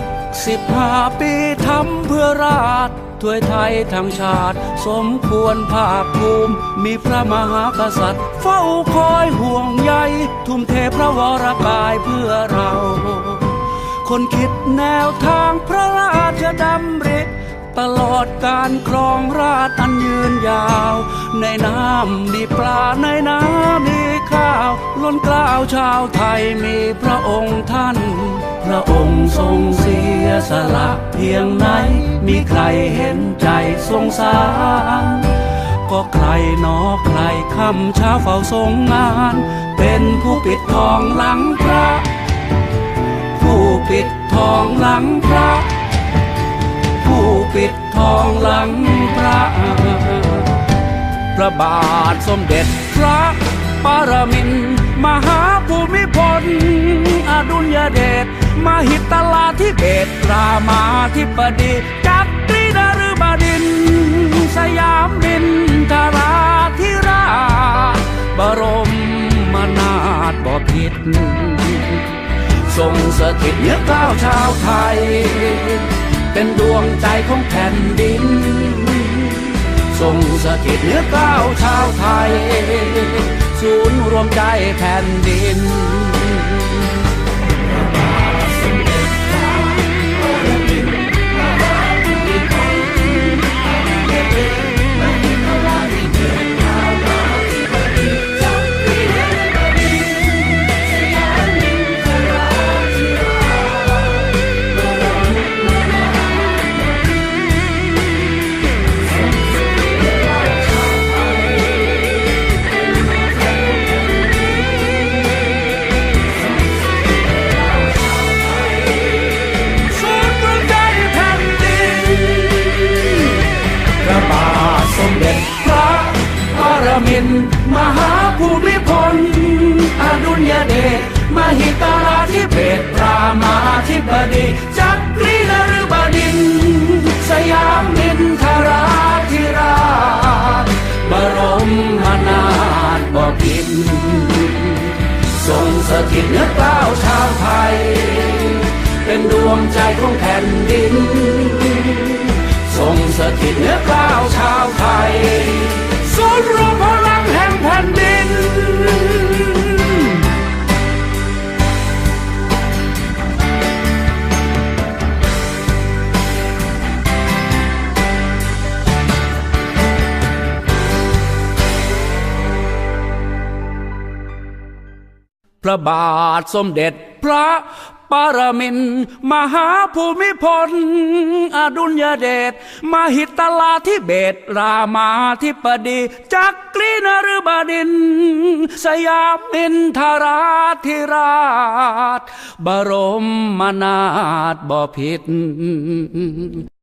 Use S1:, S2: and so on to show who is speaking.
S1: กสิบห้าปีทำเพื่อราชถ้วยไทยทั้งชาติ สมควรภาคภูมิ มีพระมหากษัตริย์ เฝ้าคอยห่วงใย ทุ่มเทพระวรกายเพื่อเรา คนคิดแนวทางพระราชดำริตลอดการครองราชอันยืนยาว ในน้ำมีปลาในน้ำมีข้า นกล้าวชาวไทยมีพระองค์ท่าน พระองค์ทรงเสียสละเพียงไหน มีใครเห็นใจสงสาร ก็ใครนอใครคำเช้าเฝ้าทรงงาน เป็นผู้ปิดทองหลังพระ ผู้ปิดทองหลังพระ ผู้ปิดทองหลังพระ พระบาทสมเด็จพระปรมินทร มหาภูมิพล อดุลยเดชมหิตลาธิเบศรามาธิบดีจักรีนฤบดิน สยามดินทราธิราชบรมนาถบพิตรทรงสถิตเนื้อกล้าวชาวไทย เป็นดวงใจของแผ่นดิน ทรงสถิตเนื้อกล้าวชาวไทย ศูนย์รวมใจแผ่นดิน กิจเนือกล้าวชาวไทย เป็นดวงใจของแผ่น พระบาทสมเด็จพระปรมินทรมหาภูมิพล อดุลยเดชมหิตลาธิเบศรามาธิบดีจักรีนฤบดิน สยามมินทราธิราช บรมนาถบพิตร